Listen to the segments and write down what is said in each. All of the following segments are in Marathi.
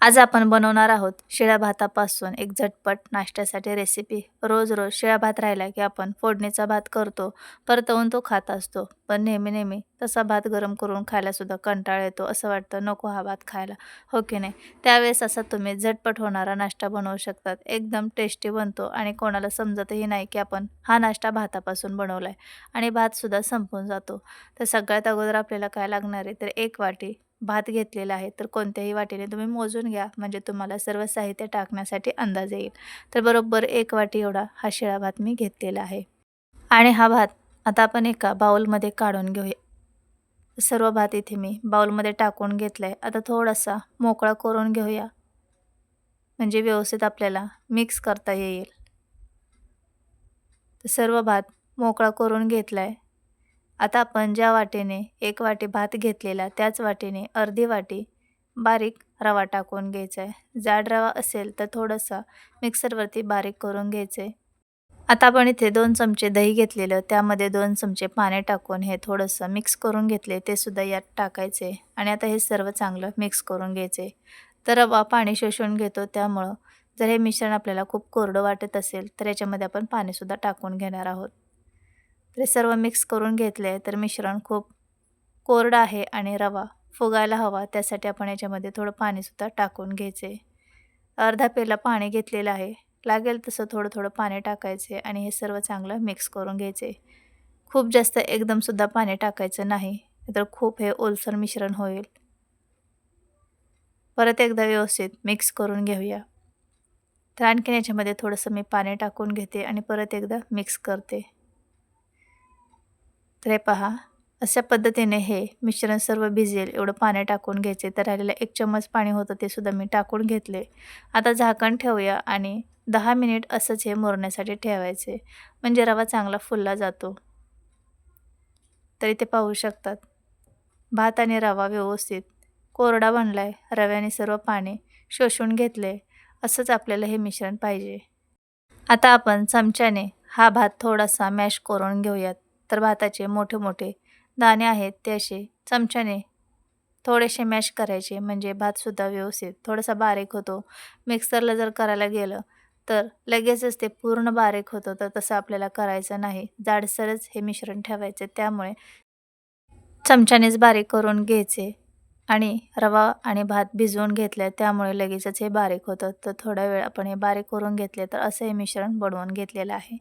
आज आपण बनवणार आहोत शिळ्या भातापासून एक झटपट नाश्त्यासाठी रेसिपी रोज रोज शिळ्या भात राहिला की आपण फोडणीचा भात करतो परतवून तो खात असतो. पण नेहमी नेहमी तसा भात गरम करून खायलासुद्धा कंटाळ कंटाळा येतो असं वाटतं नको हा भात खायला. हो की नाही? त्यावेळेस असा तुम्ही झटपट होणारा नाश्ता बनवू शकतात. एकदम टेस्टी बनतो आणि कोणाला समजतही नाही की आपण हा नाश्ता भातापासून बनवला आहे आणि भातसुद्धा संपून जातो. तर सगळ्यात अगोदर आपल्याला काय लागणार आहे? तर एक वाटी भात घेतलेला आहे तर कोणत्याही वाटीने तुम्ही मोजून घ्या म्हणजे तुम्हाला सर्व साहित्य टाकण्यासाठी अंदाज येईल. तर बरोबर एक वाटी एवढा हा शिळा भात मी घेतलेला आहे. आणि हा भात आता आपण एका बाउलमध्ये काढून घेऊया. सर्व भात इथे मी बाउलमध्ये टाकून घेतला आहे आता थोडासा मोकळा करून घेऊया. म्हणजे व्यवस्थित आपल्याला मिक्स करता येईल. तर सर्व भात मोकळा करून घेतला आहे आता आपण ज्या वाटेने एक वाटी भात घेतलेला त्याच वाटेने अर्धी वाटी बारीक रवा टाकून घ्यायचा आहे जाड रवा असेल तर थोडंसं मिक्सरवरती बारीक करून घ्यायचं आहे आता आपण इथे दोन चमचे दही घेतलेलं त्यामध्ये दोन चमचे पाणी टाकून हे थोडंसं मिक्स करून घेतले ते सुद्धा यात टाकायचे आणि आता हे सर्व चांगलं मिक्स करून घ्यायचे तर रवा पाणी शोषून घेतो त्यामुळं जर हे मिश्रण आपल्याला खूप कोरडं वाटत असेल तर याच्यामध्ये आपण पाणीसुद्धा टाकून घेणार आहोत. ते सर्व मिक्स करून घेतले तर मिश्रण खूप कोरडं आहे आणि रवा फुगायला हवा. त्यासाठी आपण याच्यामध्ये थोडं पाणीसुद्धा टाकून घ्यायचे. अर्धा पेला पाणी घेतलेलं आहे. लागेल तसं थोडं थोडं पाणी टाकायचे आणि हे सर्व चांगलं मिक्स करून घ्यायचे. खूप जास्त एकदमसुद्धा पाणी टाकायचं नाही तर खूप हे ओलसर मिश्रण होईल. परत एकदा व्यवस्थित मिक्स करून घेऊया. तर आणखीन याच्यामध्ये थोडंसं मी पाणी टाकून घेते आणि परत एकदा मिक्स करते. तर हे पहा अशा पद्धतीने हे मिश्रण सर्व भिजेल एवढं पाणी टाकून घ्यायचे. तर राहिलेलं एक चम्मच पाणी होतं ते सुद्धा मी टाकून घेतले. आता झाकण ठेवूया आणि दहा मिनिट असंच हे मुरण्यासाठी ठेवायचे. म्हणजे रवा चांगला फुलला जातो. तरी ते पाहू शकतात. भात आणि रवा व्यवस्थित. कोरडा बनला आहे रव्याने सर्व पाणी शोषून घेतले. असंच आपल्याला हे मिश्रण पाहिजे. आता आपण चमच्याने हा भात थोडासा मॅश करून घेऊयात. तर भाताचे मोठे मोठे दाणे आहेत ते असे चमच्याने थोडेसे मॅश करायचे. म्हणजे भातसुद्धा व्यवस्थित थोडासा बारीक होतो. मिक्सरला जर करायला गेलं तर लगेचच ते पूर्ण बारीक होतं. तर तसं आपल्याला करायचं नाही. जाडसरच हे मिश्रण ठेवायचे. त्यामुळे चमच्यानेच बारीक करून घ्यायचे. आणि रवा आणि भात भिजवून घेतले त्यामुळे लगेचच हे बारीक होतं. तर थोडा वेळ आपण हे बारीक करून घेतले तर असं हे मिश्रण बनवून घेतलेलं आहे.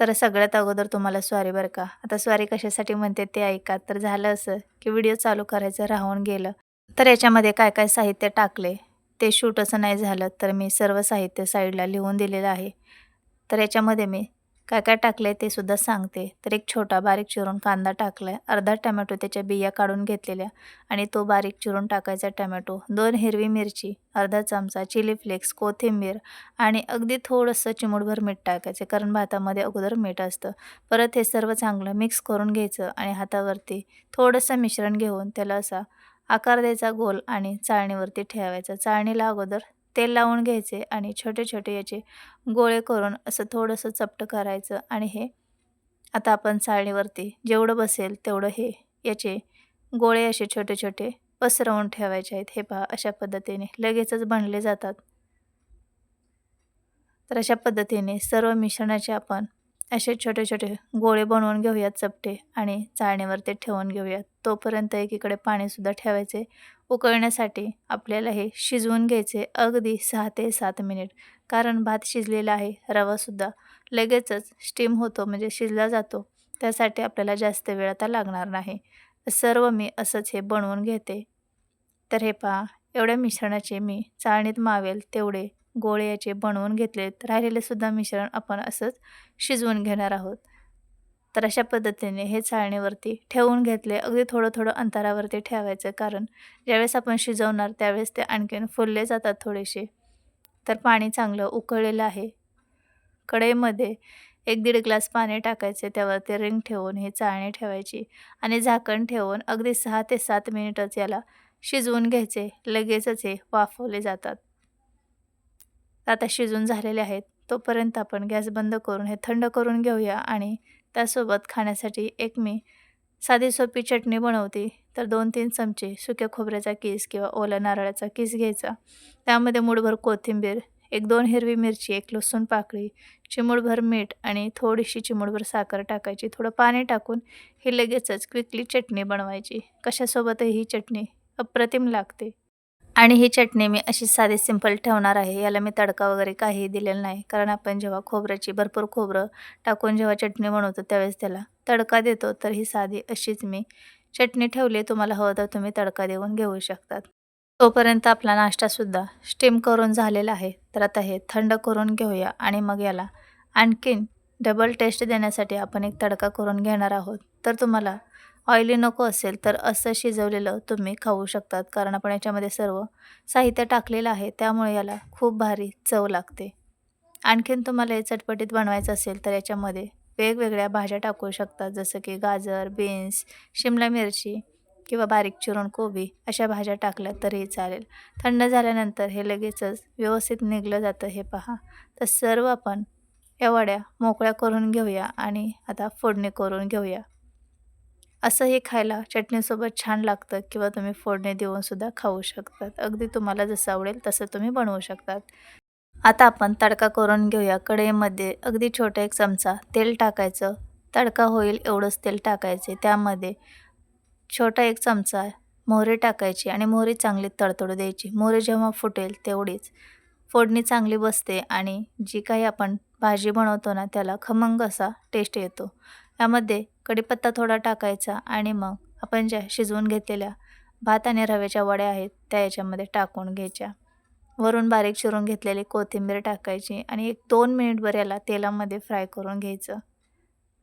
तर सगळ्यात अगोदर तुम्हाला स्वारी बरं का. आता स्वारी कशासाठी म्हणते ते ऐका. तर झालं असं की व्हिडिओ चालू करायचं राहून गेलं. तर याच्यामध्ये काय काय साहित्य टाकले? ते शूट असं नाही झालं. तर मी सर्व साहित्य साईडला लिहून दिलेलं आहे. तर याच्यामध्ये मी काय काय टाकलं आहे ते सुद्धा सांगते. तर एक छोटा बारीक चिरून कांदा टाकला आहे अर्धा टमॅटो त्याच्या बिया काढून घेतलेल्या आणि तो बारीक चिरून टाकायचा टमॅटो. दोन हिरवी मिरची अर्धा चमचा चिली फ्लेक्स कोथिंबीर आणि अगदी थोडंसं चिमूटभर मीठ टाकायचं. कारण भातामध्ये अगोदर मीठ असतं. परत हे सर्व चांगलं मिक्स करून घ्यायचं आणि हातावरती थोडंसं मिश्रण घेऊन त्याला असा आकार द्यायचा गोल आणि चाळणीवरती ठेवायचा. चाळणीला अगोदर तेल लावून घ्यायचे आणि छोटे छोटे याचे गोळे करून असं थोडंसं चपटं करायचं आणि हे आता आपण चाळणीवरती जेवढं बसेल तेवढं हे याचे गोळे असे छोटे छोटे पसरवून ठेवायचे आहेत. हे पहा अशा पद्धतीने लगेचच बनले जातात. तर अशा पद्धतीने सर्व मिश्रणाचे आपण असे छोटे छोटे गोळे बनवून घेऊयात चपटे आणि चाळणीवर ते ठेवून घेऊयात. तोपर्यंत एकीकडे पाणीसुद्धा ठेवायचे. उकळण्यासाठी आपल्याला हे शिजवून घ्यायचे अगदी सहा ते सात मिनिट. कारण भात शिजलेला आहे रवासुद्धा. लगेचच स्टीम होतो म्हणजे शिजला जातो. त्यासाठी आपल्याला जास्त वेळ आता लागणार नाही. सर्व मी असंच हे बनवून घेते. तर हे पहा एवढ्या मिश्रणाचे मी चाळणीत मावेल तेवढे गोळे याचे बनवून घेतलेत. राहिलेलेसुद्धा मिश्रण आपण असंच शिजवून घेणार आहोत. तर अशा पद्धतीने हे चाळणीवरती ठेवून घेतले. अगदी थोडं थोडं अंतरावरती ठेवायचं कारण ज्यावेळेस आपण शिजवणार त्यावेळेस ते आणखीन फुलले जातात थोडेसे. तर पाणी चांगलं उकळलेलं आहे. कढईमध्ये एक दीड ग्लास पाणी टाकायचे त्यावरती रिंग ठेवून ही चाळणी ठेवायची आणि झाकण ठेवून अगदी सहा ते सात मिनिटच याला शिजवून घ्यायचे. लगेचच हे वाफवले जातात. आता शिजून झालेले आहेत. तोपर्यंत आपण गॅस बंद करून हे थंड करून घेऊया आणि त्यासोबत खाण्यासाठी एक मी साधी सोपी चटणी बनवते. तर दोन तीन चमचे सुक्या खोबऱ्याचा किस किंवा ओला नारळाचा किस घ्यायचा. त्यामध्ये मुठभर कोथिंबीर एक दोन हिरवी मिरची एक लसूण पाकळी चिमूडभर मीठ आणि थोडीशी चिमूडभर साखर टाकायची. थोडं पाणी टाकून ही लगेचच क्विकली चटणी बनवायची. कशासोबतही ही चटणी अप्रतिम लागते. आणि ही चटणी मी अशी साधी सिंपल ठेवणार आहे. याला मी तडका वगैरे काहीही दिलेला नाही. कारण आपण जेव्हा खोबऱ्याची भरपूर खोबरं टाकून जेव्हा चटणी बनवतो त्यावेळेस त्याला तडका देतो तर ही साधी अशीच मी चटणी ठेवली तुम्हाला हवं तर तुम्ही तडका देऊन घेऊ शकतात. तोपर्यंत आपला नाश्तासुद्धा स्टीम करून झालेला आहे. तर आता हे थंड करून घेऊया आणि मग याला आणखीन डबल टेस्ट देण्यासाठी आपण एक तडका करून घेणार आहोत. तर तुम्हाला ऑइली नको असेल तर असं शिजवलेलं तुम्ही खाऊ शकतात कारण आपण याच्यामध्ये सर्व साहित्य टाकलेलं आहे त्यामुळे याला खूप भारी चव लागते. आणखीन तुम्हाला हे चटपटीत बनवायचं असेल तर याच्यामध्ये वेगवेगळ्या भाज्या टाकू शकतात जसं की गाजर बीन्स शिमला मिरची किंवा बारीक चिरून कोबी अशा भाज्या टाकल्या तरीही चालेल. थंड झाल्यानंतर हे लगेचच व्यवस्थित निघलं जातं हे पहा. तर सर्व आपण या वड्या मोकळ्या करून घेऊया आणि आता फोडणी करून घेऊया. असं हे खायला चटणीसोबत छान लागतं किंवा तुम्ही फोडणी देऊनसुद्धा खाऊ शकतात. अगदी तुम्हाला जसं आवडेल तसं तुम्ही बनवू शकतात. आता आपण तडका करून घेऊया. कढईमध्ये अगदी छोटा एक चमचा तेल टाकायचं. तडका होईल एवढंच तेल टाकायचे. त्यामध्ये छोटा एक चमचा मोहरी टाकायची आणि मोहरी चांगली तडतडू द्यायची. मोहरी जेव्हा फुटेल तेवढीच. फोडणी चांगली बसते आणि जी काही आपण भाजी बनवतो ना त्याला खमंग असा टेस्ट येतो. यामध्ये कढीपत्ता थोडा टाकायचा आणि मग आपण ज्या शिजवून घेतलेल्या भात आणि रव्याच्या वड्या आहेत त्या याच्यामध्ये टाकून घ्यायच्या. वरून बारीक चिरून घेतलेली कोथिंबीर टाकायची आणि एक दोन मिनिटभर याला तेलामध्ये फ्राय करून घ्यायचं.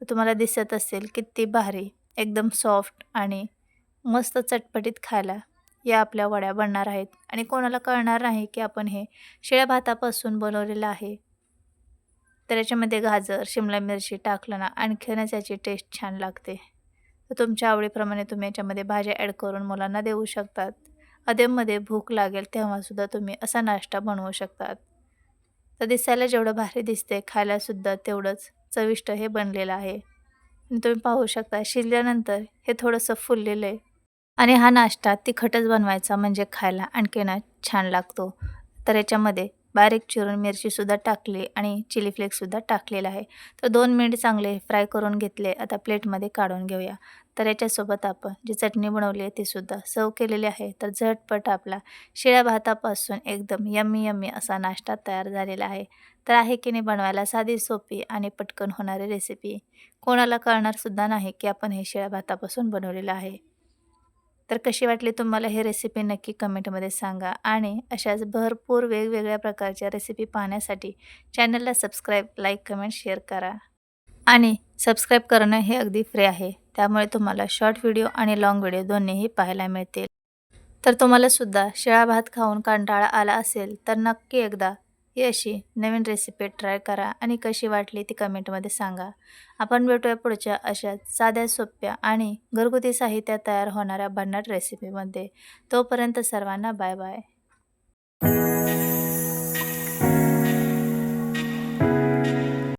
तुम्हाला दिसत असेल किती भारी एकदम सॉफ्ट आणि मस्त चटपटीत खायला या आपल्या वड्या बनणार आहेत. आणि कोणाला कळणार नाही की आपण हे शिळ्या भातापासून बनवलेलं आहे. तर याच्यामध्ये गाजर शिमला मिरची टाकलं ना आणखीनच याची टेस्ट छान लागते. तर तुमच्या आवडीप्रमाणे तुम्ही याच्यामध्ये भाज्या ॲड करून मुलांना देऊ शकतात. अधेमध्ये भूक लागेल तेव्हासुद्धा तुम्ही असा नाश्ता बनवू शकतात. तर दिसायला जेवढं भारी दिसते खायलासुद्धा तेवढंच चविष्ट हे बनलेलं आहे. आणि तुम्ही पाहू शकता शिजल्यानंतर हे थोडंसं फुललेलं आहे. आणि हा नाश्ता तिखटच बनवायचा म्हणजे खायला आणखीन छान लागतो. तर याच्यामध्ये बारीक चिरून मिरचीसुद्धा टाकली आणि चिली फ्लेक्ससुद्धा टाकलेला आहे. तर दोन मिनिट चांगले फ्राय करून घेतले आता प्लेटमध्ये काढून घेऊया. तर याच्यासोबत आपण जी चटणी बनवली आहे तीसुद्धा सर्व केलेली आहे. तर झटपट आपला शिळ्या भातापासून एकदम यम्मी यम्मी असा नाश्ता तयार झालेला आहे. तर आहे की नाही बनवायला साधी सोपी आणि पटकन होणारी रेसिपी कोणाला कळणारसुद्धा नाही की आपण हे शिळ्या भातापासून बनवलेलं आहे. तर कशी वाटली तुम्हाला ही रेसिपी नक्की कमेंटमध्ये सांगा. आणि अशाच भरपूर वेगवेगळ्या प्रकारच्या रेसिपी पाहण्यासाठी चॅनलला सबस्क्राईब लाईक कमेंट शेअर करा. आणि सबस्क्राईब करणं हे अगदी फ्री आहे. त्यामुळे तुम्हाला शॉर्ट व्हिडिओ आणि लाँग व्हिडिओ दोन्हीही पाहायला मिळतील. तर तुम्हालासुद्धा शिळा भात खाऊन कंटाळा आला असेल तर नक्की एकदा ही अशी नवीन रेसिपी ट्राय करा आणि कशी वाटली ती कमेंटमध्ये सांगा. आपण भेटूया पुढच्या अशा साध्या सोप्या आणि घरगुती साहित्यात तयार होणाऱ्या भन्नाट रेसिपीमध्ये तोपर्यंत सर्वांना बाय बाय